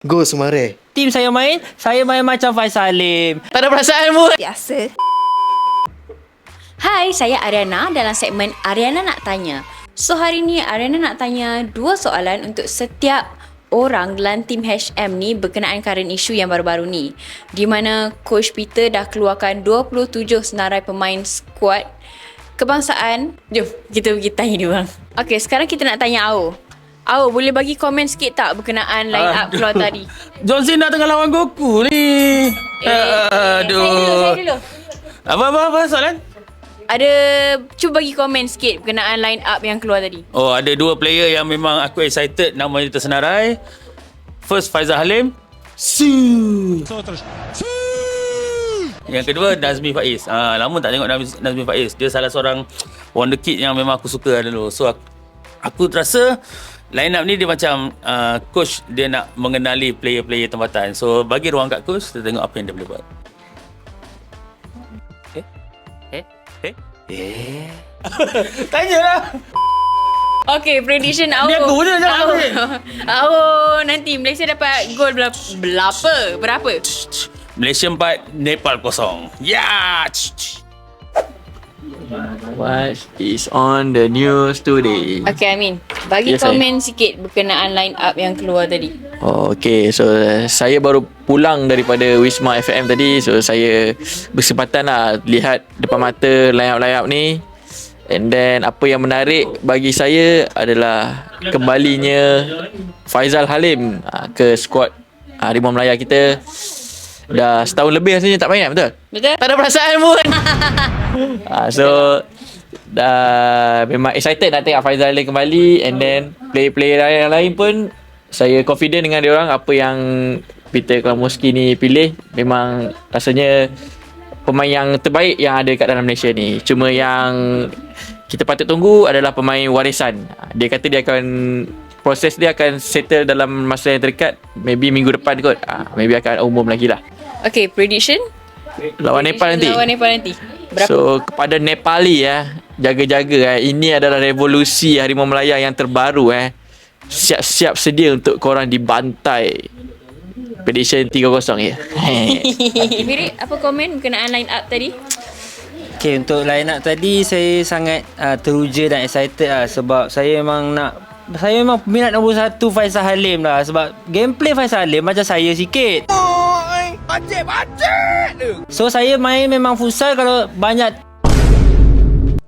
Go Sumare. Team saya main, saya main macam Faisal Salim. Tak ada perasaan pun. Biasa. Hai, saya Ariana dalam segmen Ariana Nak Tanya. So hari ni Ariana nak tanya dua soalan untuk setiap orang dalam tim HM ni berkenaan current issue yang baru-baru ni. Di mana Coach Peter dah keluarkan 27 senarai pemain skuad kebangsaan. Jom, kita pergi tanya dia orang. Okay, sekarang kita nak tanya Ao. Ao, boleh bagi komen sikit tak berkenaan line up keluar tadi? John Cena tengah lawan Goku ni. Saya dulu, saya dulu. Apa apa apa soalan? Ada, cuba bagi komen sikit berkenaan line up yang keluar tadi. Oh, ada dua player yang memang aku excited nama dia tersenarai. First Faizal Halim. Su. Yang kedua Nazmi Faiz. Ah, lama tak tengok Nazmi, Nazmi Faiz. Dia salah seorang wonder kid yang memang aku suka dulu. So aku, aku terasa line up ni dia macam uh, coach dia nak mengenali player-player tempatan. So bagi ruang kat coach kita tengok apa yang dia boleh buat. Eh? Eh? Eh? Eh? Tanyalah. Okay, prediction Ao. Ni aku je, jangan. Ao nanti Malaysia dapat gol berapa? Berapa? Berapa? Malaysia 4, Nepal kosong. Ya! What is on the news today? Okay, Amin. Bagi Yes, komen sikit berkenaan line up yang keluar tadi. Oh, okay. So, uh, saya baru pulang daripada Wisma FM tadi. So, saya bersempatan lah lihat depan mata line-up-line up ni. And then, apa yang menarik bagi saya adalah kembalinya Faizal Halim uh, ke skuad uh, Harimau Melaya kita. Dah setahun lebih rasanya tak main betul? Betul? Tak ada perasaan pun. uh, so dah memang excited nak tengok Faizal Halim kembali and then player-player yang lain pun saya confident dengan dia orang apa yang Peter Klamoski ni pilih memang rasanya pemain yang terbaik yang ada kat dalam Malaysia ni. Cuma yang kita patut tunggu adalah pemain warisan. Dia kata dia akan proses dia akan settle dalam masa yang terdekat maybe minggu depan kot. Ah, maybe akan umum lagi lah. Okay, prediction? Lawan Nepal nanti. Lawan Nepal nanti. Berapa? So kepada Nepali ya, jaga-jaga eh. Ini adalah revolusi Harimau Melaya yang terbaru eh. Siap-siap sedia untuk korang dibantai. Prediction 3-0 ya. Firik, apa komen berkenaan line up tadi? Okay, untuk line up tadi saya sangat uh, teruja dan excited lah sebab saya memang nak saya memang minat nombor satu Faisal Halim lah sebab gameplay Faisal Halim macam saya sikit. So saya main memang futsal kalau banyak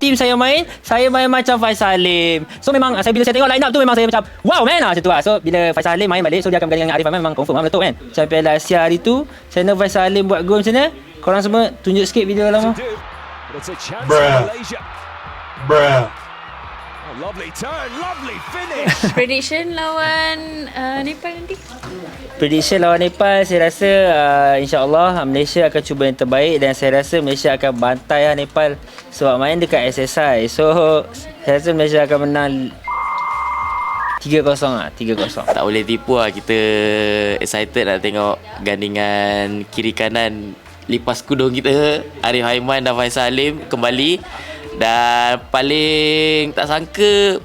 Team saya main, saya main macam Faisal Halim. So memang saya bila saya tengok line up tu memang saya macam wow man lah macam tu lah. So bila Faisal Halim main balik, so dia akan berganding dengan Arif Ahmad memang confirm lah meletup kan. Macam Piala Asia hari tu, saya nak Faisal Halim buat gol macam mana. Korang semua tunjuk sikit video lama. Bruh. Bruh. Lovely turn, lovely finish. Prediction lawan uh, Nepal nanti? Prediction lawan Nepal saya rasa uh, insyaAllah Malaysia akan cuba yang terbaik dan saya rasa Malaysia akan bantai lah Nepal sebab main dekat SSI. So saya rasa Malaysia akan menang 3-0 lah, 3-0. tak boleh tipu lah kita excited nak tengok gandingan kiri kanan lipas kudung kita Arif Haiman dan Faisal Halim kembali dan paling tak sangka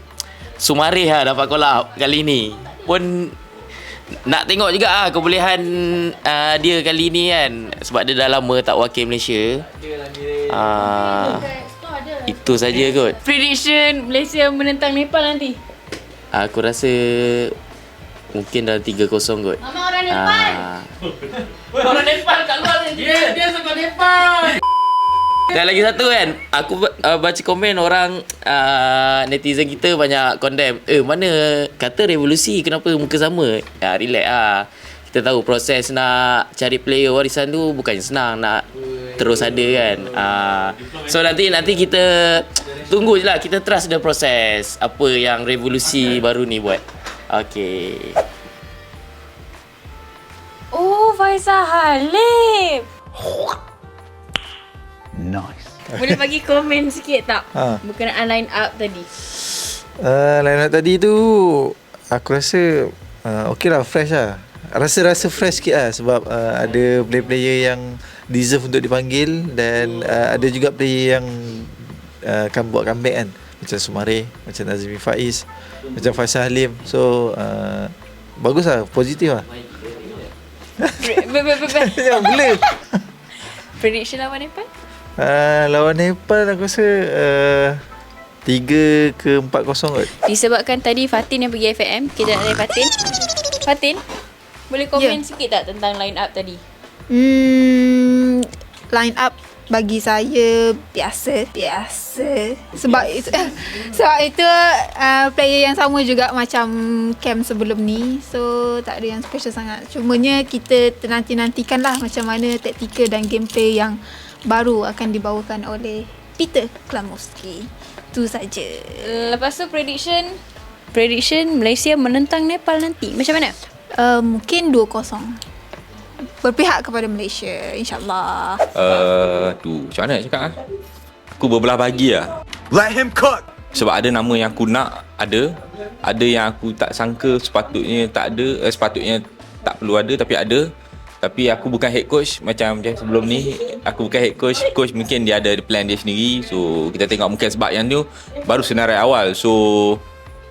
Sumarih lah dapat collab kali ni pun nak tengok juga ah kebolehan uh, dia kali ni kan sebab dia dah lama tak wakil Malaysia uh, itu saja kot Prediction Malaysia menentang Nepal nanti? Aku rasa mungkin dalam 3-0 kot. Mama orang Nepal! Ah, Orang Nepal kat luar ni. Dia, dia suka Nepal! Dan lagi satu kan, aku uh, baca komen orang uh, netizen kita banyak condemn. Eh mana kata revolusi kenapa muka sama? Ya relax ah. Kita tahu proses nak cari player warisan tu bukan senang nak terus ada kan. Uh, so nanti nanti kita tunggu je lah kita trust the proses apa yang revolusi baru ni buat. Okay. Oh, Faisal Halim! Nice. Boleh bagi komen sikit tak? Ha. Berkenaan line up tadi. Uh, line up tadi tu aku rasa uh, okey lah fresh lah. Rasa-rasa fresh sikit lah sebab uh, ada player-player yang deserve untuk dipanggil dan uh, ada juga player yang uh, akan buat comeback kan. Macam Sumare, macam Nazmi Faiz, macam Faisal Halim. So uh, bagus lah, positif lah. Jangan blur. Prediction lawan Nepal? Uh, lawan Nepal aku rasa uh, 3 ke 4 kosong kot. Disebabkan tadi Fatin yang pergi FFM, kita nak tanya Fatin. Fatin, boleh komen Ya. sikit tak tentang line up tadi? Hmm, line up bagi saya biasa biasa sebab itu, sebab itu uh, player yang sama juga macam camp sebelum ni so tak ada yang special sangat cumanya kita nanti-nantikan lah macam mana taktikal dan gameplay yang baru akan dibawakan oleh Peter Klamowski tu saja Lepas tu prediction prediction Malaysia menentang Nepal nanti. Macam mana? uh, mungkin 2-0 berpihak kepada Malaysia insyaallah Uh, tu macam mana nak cakap ah? Aku berbelah bagi lah Let him cook. Sebab ada nama yang aku nak Ada Ada yang aku tak sangka Sepatutnya tak ada eh, Sepatutnya tak perlu ada Tapi ada Tapi aku bukan head coach. Macam macam sebelum ni Aku bukan head coach. Coach mungkin dia ada plan dia sendiri. So kita tengok mungkin sebab yang tu Baru senarai awal. So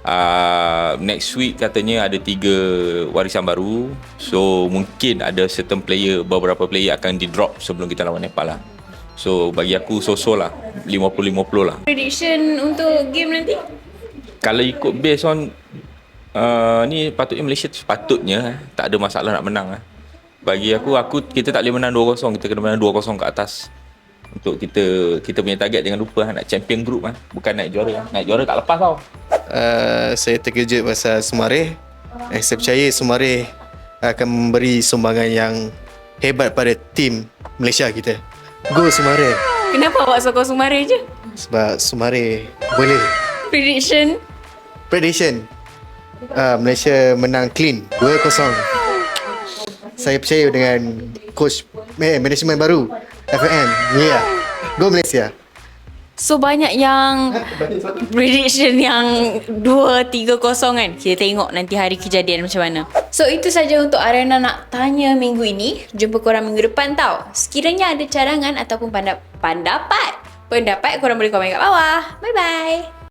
uh, Next week katanya ada tiga warisan baru. So mungkin ada certain player Beberapa player akan di drop Sebelum kita lawan Nepal lah. So bagi aku so-so lah. 50-50 lah. Prediction untuk game nanti? kalau ikut based on uh, ni patutnya Malaysia tu sepatutnya tak ada masalah nak menang eh. Bagi aku aku kita tak boleh menang 2-0, kita kena menang 2-0 ke atas. Untuk kita kita punya target jangan lupa eh, nak champion group eh. bukan naik juara. eh. Naik juara tak lepas tau. uh, saya terkejut pasal Sumareh. Eh, saya percaya Sumareh akan memberi sumbangan yang hebat pada tim Malaysia kita. Go Sumareh. Kenapa awak sokong Sumare je? Sebab Sumareh boleh. Prediction Prediction. Uh, Malaysia menang clean 2-0. Saya percaya dengan coach eh, management baru FAM. Yeah. Go Malaysia. So banyak yang prediction yang 2-3-0 kan Kita tengok nanti hari kejadian macam mana So itu saja untuk Arena nak tanya minggu ini Jumpa korang minggu depan tau Sekiranya ada cadangan ataupun pandap- pendapat Pendapat korang boleh komen kat bawah Bye bye